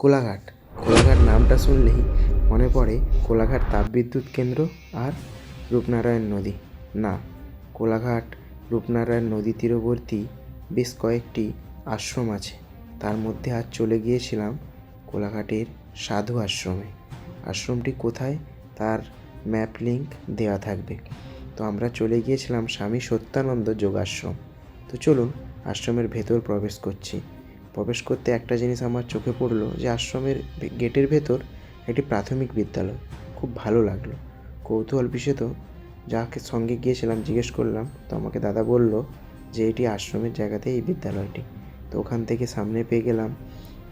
কোলাঘাট। কোলাঘাট নামটা শুনলেই মনে পড়ে কোলাঘাট তাপবিদ্যুৎ কেন্দ্র আর রূপনারায়ণ নদী। না, কোলাঘাট রূপনারায়ণ নদী তীরবর্তী বেশ কয়েকটি আশ্রম আছে। তার মধ্যে আজ চলে গিয়েছিলাম কোলাঘাটের সাধু আশ্রমে। আশ্রমটি কোথায়? তার ম্যাপ লিঙ্ক দেওয়া থাকবে। তো আমরা চলে গিয়েছিলাম স্বামী সত্যানন্দ যোগাশ্রম। তো চলুন আশ্রমের ভেতর প্রবেশ করছি। প্রবেশ করতে একটা জিনিস আমার চোখে পড়ল যে আশ্রমের গেটের ভেতর একটি প্রাথমিক বিদ্যালয়। খুব ভালো লাগল। কৌতূহল বিশেত যাকে সঙ্গে গিয়েছিলাম, জিজ্ঞেস করলাম, তো আমাকে দাদা বলল যে এটি আশ্রমের জায়গাতে এই বিদ্যালয়টি। তো ওখান থেকে সামনে পেয়ে গেলাম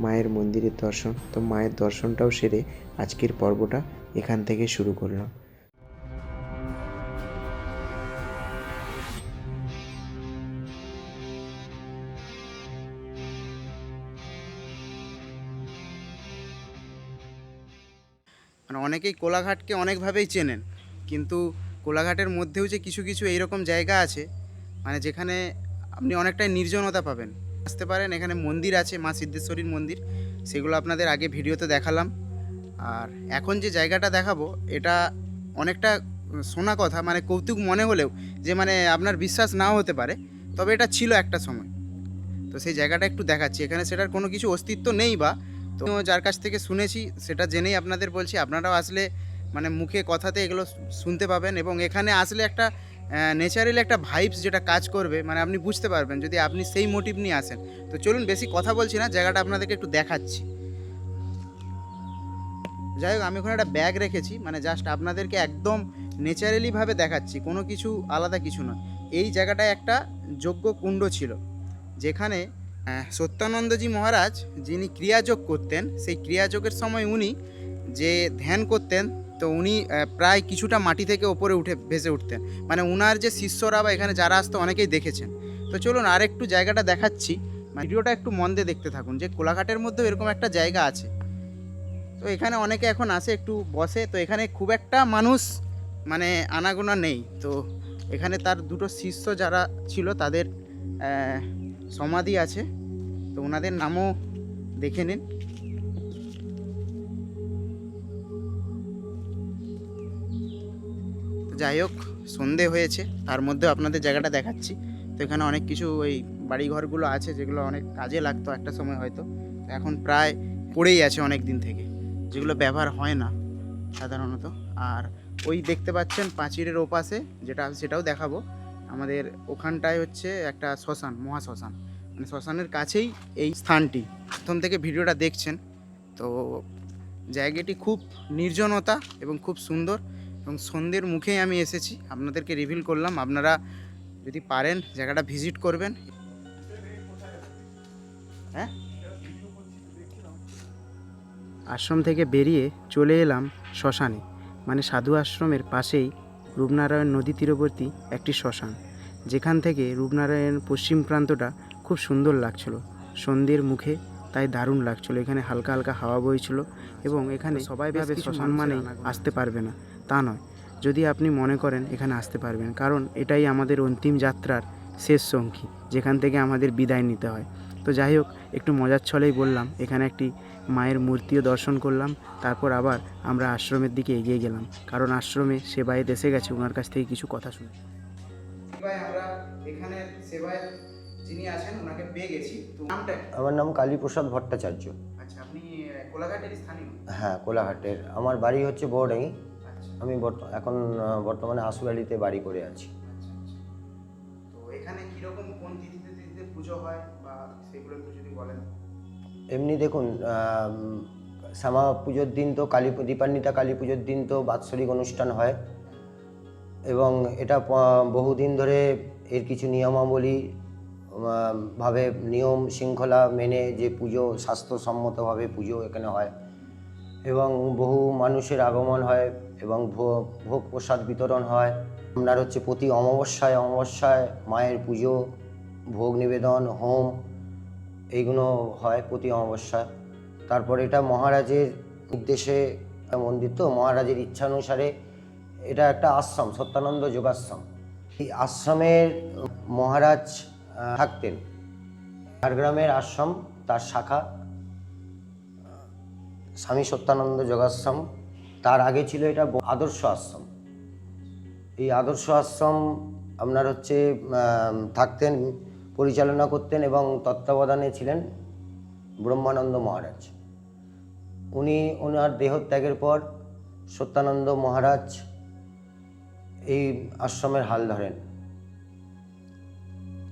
মায়ের মন্দিরের দর্শন। তো মায়ের দর্শনটাও সেরে আজকের পর্বটা এখান থেকে শুরু করলাম। অনেকেই কোলাঘাটকে অনেকভাবেই চেনেন। কিন্তু কোলাঘাটের মধ্যেও যে কিছু কিছু এইরকম জায়গা আছে মানে যেখানে আপনি অনেকটাই নির্জনতা পাবেন। আসতে পারেন, এখানে মন্দির আছে, মা সিদ্ধেশ্বরীর মন্দির। সেগুলো আপনাদের আগে ভিডিওতে দেখালাম। আর এখন যে জায়গাটা দেখাবো, এটা অনেকটা শোনা কথা মানে কৌতুক মনে হলেও যে মানে আপনার বিশ্বাস নাও হতে পারে, তবে এটা ছিল একটা সময়। তো সেই জায়গাটা একটু দেখাচ্ছি। এখানে সেটার কোনো কিছু অস্তিত্ব নেই বা তো যার কাছ থেকে শুনেছি, সেটা জেনেই আপনাদের বলছি, আপনারাও আসলে মানে মুখে কথাতে এগুলো শুনতে পাবেন এবং এখানে আসলে একটা নেচারালি একটা ভাইবস যেটা কাজ করবে মানে আপনি বুঝতে পারবেন যদি আপনি সেই মোটিভ নিয়ে আসেন। তো চলুন বেশি কথা বলছি না, জায়গাটা আপনাদেরকে একটু দেখাচ্ছি। যাই হোক, আমি ওখানে একটা ব্যাগ রেখেছি মানে জাস্ট আপনাদেরকে একদম ন্যাচারালিভাবে দেখাচ্ছি, কোনো কিছু আলাদা কিছু নয়। এই জায়গাটায় একটা যোগ্য কুণ্ড ছিল, যেখানে সত্যানন্দজি মহারাজ যিনি ক্রিয়াযোগ করতেন, সেই ক্রিয়াযোগের সময় উনি যে ধ্যান করতেন, তো উনি প্রায় কিছুটা মাটি থেকে ওপরে উঠে ভেসে উঠতেন। মানে উনার যে শিষ্যরা বা এখানে যারা আসতো, অনেকেই দেখেছেন। তো চলুন আর একটু জায়গাটা দেখাচ্ছি। মানে ভিডিওটা একটু মন দিয়ে দেখতে থাকুন যে কোলাঘাটের মধ্যেও এরকম একটা জায়গা আছে। তো এখানে অনেকে এখন আসে, একটু বসে। তো এখানে খুব একটা মানুষ মানে আনাগোনা নেই। তো এখানে তার দুটো শিষ্য যারা ছিল, তাদের সমাধি আছে। তো ওনাদের নামও দেখে নিন। যাই হোক, সন্ধে হয়েছে, তার মধ্যেও আপনাদের জায়গাটা দেখাচ্ছি। তো এখানে অনেক কিছু ওই বাড়িঘরগুলো আছে, যেগুলো অনেক কাজে লাগতো একটা সময় হয়তো। এখন প্রায় পড়েই আছে অনেক দিন থেকে, যেগুলো ব্যবহার হয় না সাধারণত। আর ওই দেখতে পাচ্ছেন পাঁচিরের ওপাশে, যেটা সেটাও দেখাবো। আমাদের ওখানটায় হচ্ছে একটা শ্মশান, মহা শ্মশান। মানে শ্মশানের কাছেই এই স্থানটি। প্রথম থেকে ভিডিওটা দেখছেন, তো জায়গাটি খুব নির্জনতা এবং খুব সুন্দর এবং সন্ধ্যের মুখেই আমি এসেছি। আপনাদেরকে রিভিল করলাম, আপনারা যদি পারেন জায়গাটা ভিজিট করবেন। হ্যাঁ? আশ্রম থেকে বেরিয়ে চলে এলাম শ্মশানে। মানে সাধু আশ্রমের পাশেই রূপনারায়ণ নদী তীরবর্তী একটি শ্মশান যেখান থেকে রূপনারায়ণ পশ্চিম প্রান্তটা খুব সুন্দর লাগছিল। সন্ধ্যের মুখে তাই দারুণ লাগছিল। এখানে হালকা হালকা হাওয়া বইছিল এবং এখানে সবাই ভাবে শ্মশান মানেই আসতে পারবে না তা নয়। যদি আপনি মনে করেন এখানে আসতে পারবেন কারণ এটাই আমাদের অন্তিম যাত্রার শেষ সঙ্গী যেখান থেকে আমাদের বিদায় নিতে হয়। তো যাই হোক একটু মজার ছলেই বললাম। এখানে একটি মায়ের মূর্তিও দর্শন করলাম তারপর আবার আমরা আশ্রমের দিকে এগিয়ে গেলাম। কারণ আশ্রমে সেবায়েত এসে গেছে ওনার কাছ থেকে কিছু কথা শুনে। আমরা এখানে সেবায় যিনি আছেন ওনাকে পেয়ে গেছি। নামটা আমার নাম কালীপ্রসাদ ভট্টাচার্য। আচ্ছা আপনি কোলাঘাটের স্থানীয়? হ্যাঁ কোলাঘাটের। আমার বাড়ি হচ্ছে বড়ডাঙ্গি। আচ্ছা। আমি বর্ত- এখন বর্তমানে আশুয়ালিতে বাড়ি করে আছি। কোন তিথিতে তিথিতে পুজো হয় বা সেগুলো একটু যদি বলেন? এমনি দেখুন শ্যামা পুজোর দিন তো কালী দীপান্বিতা কালী পুজোর দিন তো বাৎসরিক অনুষ্ঠান হয়। এবং এটা বহুদিন ধরে এর কিছু নিয়মাবলী ভাবে নিয়ম শৃঙ্খলা মেনে যে পুজো স্বাস্থ্যসম্মতভাবে পুজো এখানে হয়। এবং বহু মানুষের আগমন হয় এবং ভোগ প্রসাদ বিতরণ হয়। আপনার হচ্ছে প্রতি অমাবস্যায় অমাবস্যায় মায়ের পুজো, ভোগ নিবেদন, হোম, এইগুলো হয় প্রতি অমাবস্যায়। তারপর এটা মহারাজের উদ্দেশ্যে মন্দির তো, মহারাজের ইচ্ছানুসারে এটা একটা আশ্রম, সত্যানন্দ যোগাশ্রম। এই আশ্রমের মহারাজ থাকতেন। ঝাড়গ্রামের আশ্রম, তার শাখা। স্বামী সত্যানন্দ যোগাশ্রম। তার আগে ছিল এটা আদর্শ আশ্রম। এই আদর্শ আশ্রম আপনার হচ্ছে থাকতেন, পরিচালনা করতেন এবং তত্ত্বাবধানে ছিলেন ব্রহ্মানন্দ মহারাজ। উনি ওনার দেহত্যাগের পর সত্যানন্দ মহারাজ এই আশ্রমের হাল ধরেন।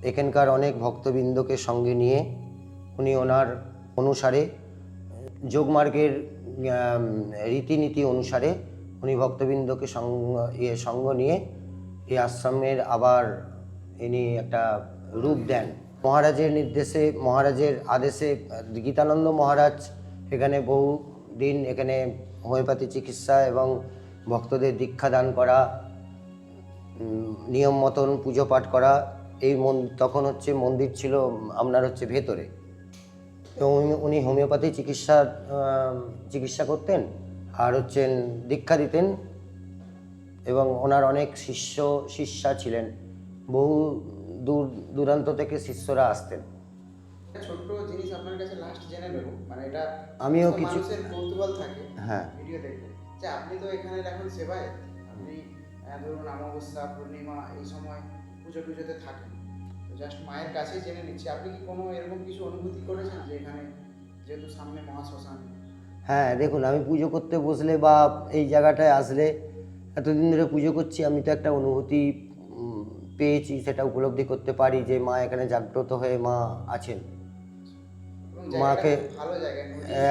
এখানকার অনেক ভক্তবৃন্দকে সঙ্গে নিয়ে উনি ওনার অনুসারে যোগমার্গের রীতিনীতি অনুসারে উনি ভক্তবৃন্দকে সঙ্গ ইয়ে সঙ্গ নিয়ে এই আশ্রমের আবার ইনি একটা রূপ দেন। মহারাজের নির্দেশে, মহারাজের আদেশে গীতানন্দ মহারাজ এখানে বহু দিন এখানে হোমিওপ্যাথি চিকিৎসা এবং ভক্তদের দীক্ষা দান করা নিয়ম মতন পুজো পাঠ করা, এই তখন হচ্ছে মন্দির ছিল আপনার হচ্ছে ভেতরে। এবং উনি- হোমিওপ্যাথি চিকিৎসা চিকিৎসা করতেন আর হচ্ছেন দীক্ষা দিতেন এবং ওনার অনেক শিষ্য শিষ্যা ছিলেন। বহু দূর দূরান্ত থেকে শিষ্যরা আসতেন। ছোট্ট জিনিস আপনার কাছে লাস্ট জেনে নেব মানে এটা আমিও কিছু- মানুষের কৌতূহল থাকে হ্যাঁ। ভিডিও দেখতে যে আপনি তো এখানে এখন সেবায় আপনি ধরুন অমাবস্যা পূর্ণিমা এই সময় পুজো টুজোতে থাকেন। জাস্ট মায়ের কাছেই জেনে নিচ্ছি। আপনি কি কোনো এরকম কিছু অনুভূতি করেছেন যে এখানে যেহেতু সামনে মহাশ্মশান? হ্যাঁ দেখুন আমি পুজো করতে বসলে বা এই জায়গাটায় আসলে এতদিন ধরে পুজো করছি আমি তো একটা অনুভূতি পেয়েছি সেটা উপলব্ধি করতে পারি যে মা এখানে জাগ্রত হয়ে মা আছেন। মাকে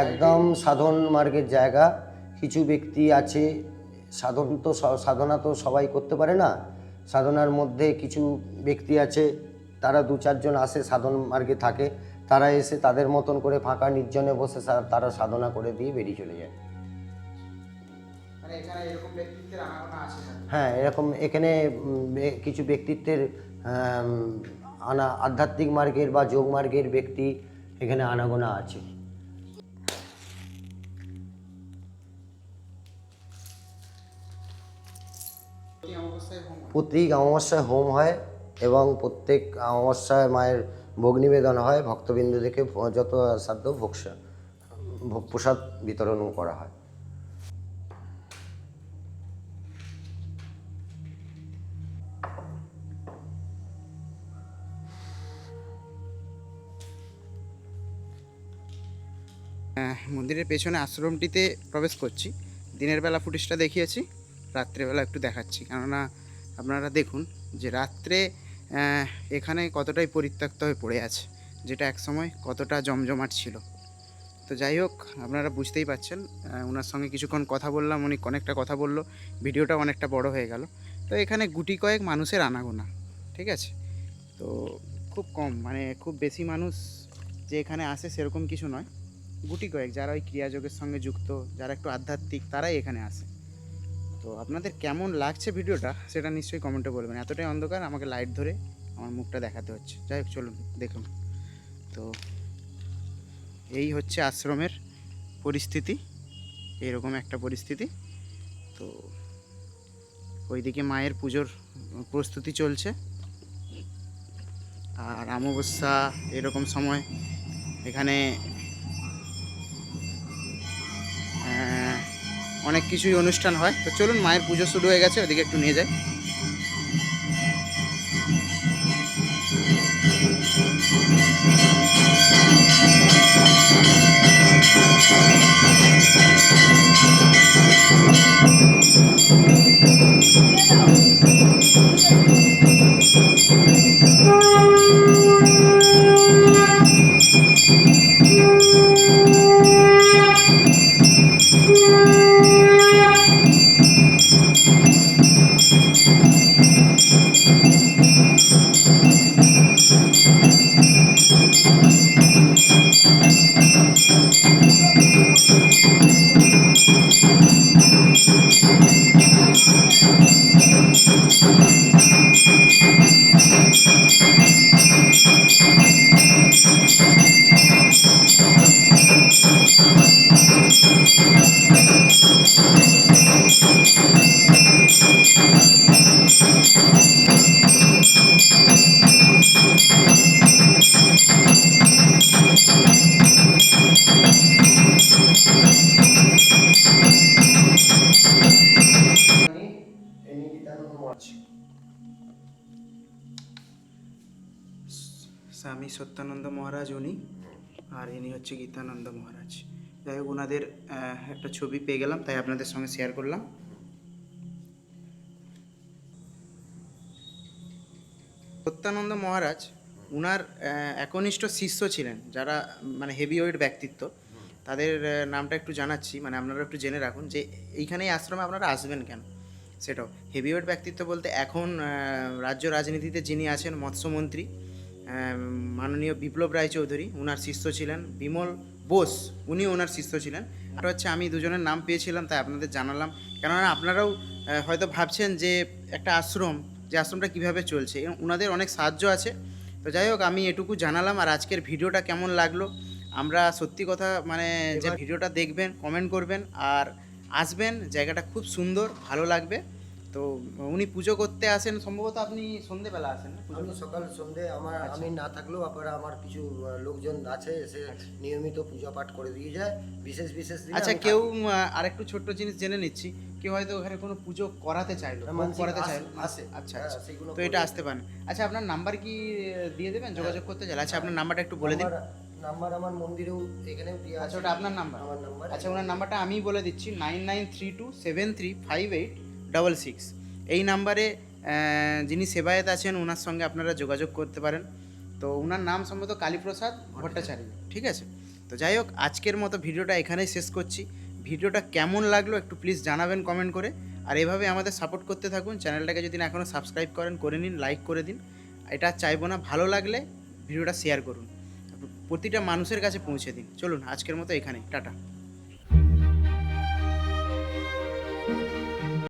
একদম সাধন মার্গের জায়গা। কিছু ব্যক্তি আছে সাধন তো সাধনা তো সবাই করতে পারে না। সাধনার মধ্যে কিছু ব্যক্তি আছে তারা দু চারজন আসে সাধন মার্গে থাকে তারা এসে তাদের মতন করে ফাঁকা নির্জনে বসে তারা সাধনা করে দিয়ে বেরিয়ে চলে যায়। মানে হ্যাঁ এরকম এখানে কিছু ব্যক্তিত্বের আনা আধ্যাত্মিক মার্গের বা যোগ মার্গের ব্যক্তি এখানে আনাগোনা আছে। প্রত্যেক অমাবস্যায় হোম হয়। এবং প্রত্যেক অমাবস্যায় মায়ের ভোগ নিবেদন হয় ভক্তবিন্দুদেরকে যত সাধ্য ভোগসা ভোগ প্রসাদ বিতরণ করা হয়। মন্দিরের পেছনে আশ্রমটিতে প্রবেশ করছি। দিনের বেলা ফুটেজটা দেখিয়েছি, রাত্রেবেলা একটু দেখাচ্ছি। কেননা আপনারা দেখুন যে রাত্রে এখানে কতটাই পরিত্যক্ত হয়ে পড়ে আছে, যেটা একসময় কতটা জমজমাট ছিল। তো যাই হোক, আপনারা বুঝতেই পাচ্ছেন ওনার সঙ্গে কিছুক্ষণ কথা বললাম, উনি অনেকটা কথা বলল ভিডিওটা অনেকটা বড় হয়ে গেল। তো এখানে গুটি কয়েক মানুষের আনাগোনা, ঠিক আছে? তো খুব কম মানে খুব বেশি মানুষ যে এখানে আসে সেরকম কিছু নয়। গুটি কয়েক, যারা ওই ক্রিয়াযোগের সঙ্গে যুক্ত, যারা একটু আধ্যাত্মিক, তারাই এখানে আসে। তো আপনাদের কেমন লাগছে ভিডিওটা সেটা নিশ্চয়ই কমেন্টে বলবেন। এতটাই অন্ধকার আমাকে লাইট ধরে আমার মুখটা দেখাতে হচ্ছে। যাই হোক, চলুন, দেখুন। তো এই হচ্ছে আশ্রমের পরিস্থিতি, এরকম একটা পরিস্থিতি। তো ওইদিকে মায়ের পুজোর প্রস্তুতি চলছে। আর অমাবস্যা এরকম সময় এখানে অনেক কিছুই অনুষ্ঠান হয় তো চলুন, মায়ের পুজো শুরু হয়ে গেছে, ওদিকে একটু নিয়ে যাই সত্যানন্দ মহারাজ উনি, আর ইনি হচ্ছে গীতানন্দ মহারাজ। যাই হোক ওনাদের একটা ছবি পেয়ে গেলাম, তাই আপনাদের সঙ্গে শেয়ার করলাম। সত্যানন্দ মহারাজ উনার একনিষ্ঠ শিষ্য ছিলেন, যারা মানে হেভি ওয়েট ব্যক্তিত্ব। তাদের নামটা একটু জানাচ্ছি মানে আপনারা একটু জেনে রাখুন যে এইখানে আশ্রমে আপনারা আসবেন কেন? সেটাও হেভি ওয়েট ব্যক্তিত্ব বলতে এখন রাজ্য রাজনীতিতে যিনি আছেন, মৎস্যমন্ত্রী মাননীয় বিপ্লব রায়চৌধুরী ওনার শিষ্য ছিলেন বিমল বোস উনি ওনার শিষ্য ছিলেন। আর হচ্ছে আমি দুজনের নাম পেয়েছিলাম তাই আপনাদের জানালাম। কেননা আপনারাও হয়তো ভাবছেন যে একটা আশ্রম যে আশ্রমটা কীভাবে চলছে। এবং ওনাদের অনেক সাহায্য আছে। তো যাই হোক আমি এটুকু জানালাম আর আজকের ভিডিওটা কেমন লাগল? আমরা সত্যি কথা মানে যে ভিডিওটা দেখবেন কমেন্ট করবেন আর আসবেন জায়গাটা খুব সুন্দর ভালো লাগবে। তো উনি পুজো করতে আসেন সম্ভবত আপনি সন্ধেবেলা আসেন আমি সকাল সন্ধে আমার আমি না থাকলেও আপনারা আমার কিছু লোকজন আছে এসে নিয়মিত পূজা পাঠ করে দিয়ে যায়। বিশেষ বিশেষ আচ্ছা কেউ আরেকটু ছোট্ট জিনিস জেনে নিচ্ছি। কেউ হয়তো ওখানে কোনো পুজো করাতে চাইলো হ্যাঁ, করাতে চাইলো। আসে। আচ্ছা হ্যাঁ, আচ্ছা। তো এটা আসতে পারেন। আচ্ছা আপনার নাম্বার কি দিয়ে দেবেন? যোগাযোগ করতে চাইলে। আচ্ছা আপনার নাম্বারটা একটু বলে দিন। নাম্বার- আমার মন্দিরেও এখানেও আচ্ছা আছে। ওটা আপনার নাম্বার? আমার নাম্বার। আচ্ছা ওনার নাম্বারটা আমি বলে দিচ্ছি nine nine three two seven three five eight double six এই নাম্বারে যিনি সেবায়েত আছেন ওনার সঙ্গে আপনারা যোগাযোগ করতে পারেন। তো ওনার নাম সম্ভবত কালীপ্রসাদ ভট্টাচার্য, ঠিক আছে? তো যাই হোক, আজকের মতো ভিডিওটা এখানেই শেষ করছি। ভিডিওটা কেমন লাগল একটু প্লিজ জানাবেন কমেন্ট করে। আর এভাবে আমাদের সাপোর্ট করতে থাকুন। চ্যানেলটাকে যদি না এখনও সাবস্ক্রাইব করেন, করে নিন লাইক করে দিন। এটা চাইব না, ভালো লাগলে ভিডিওটা শেয়ার করুন। প্রতিটা মানুষের কাছে পৌঁছে দিন। চলুন, আজকের মতো এখানে টাটা।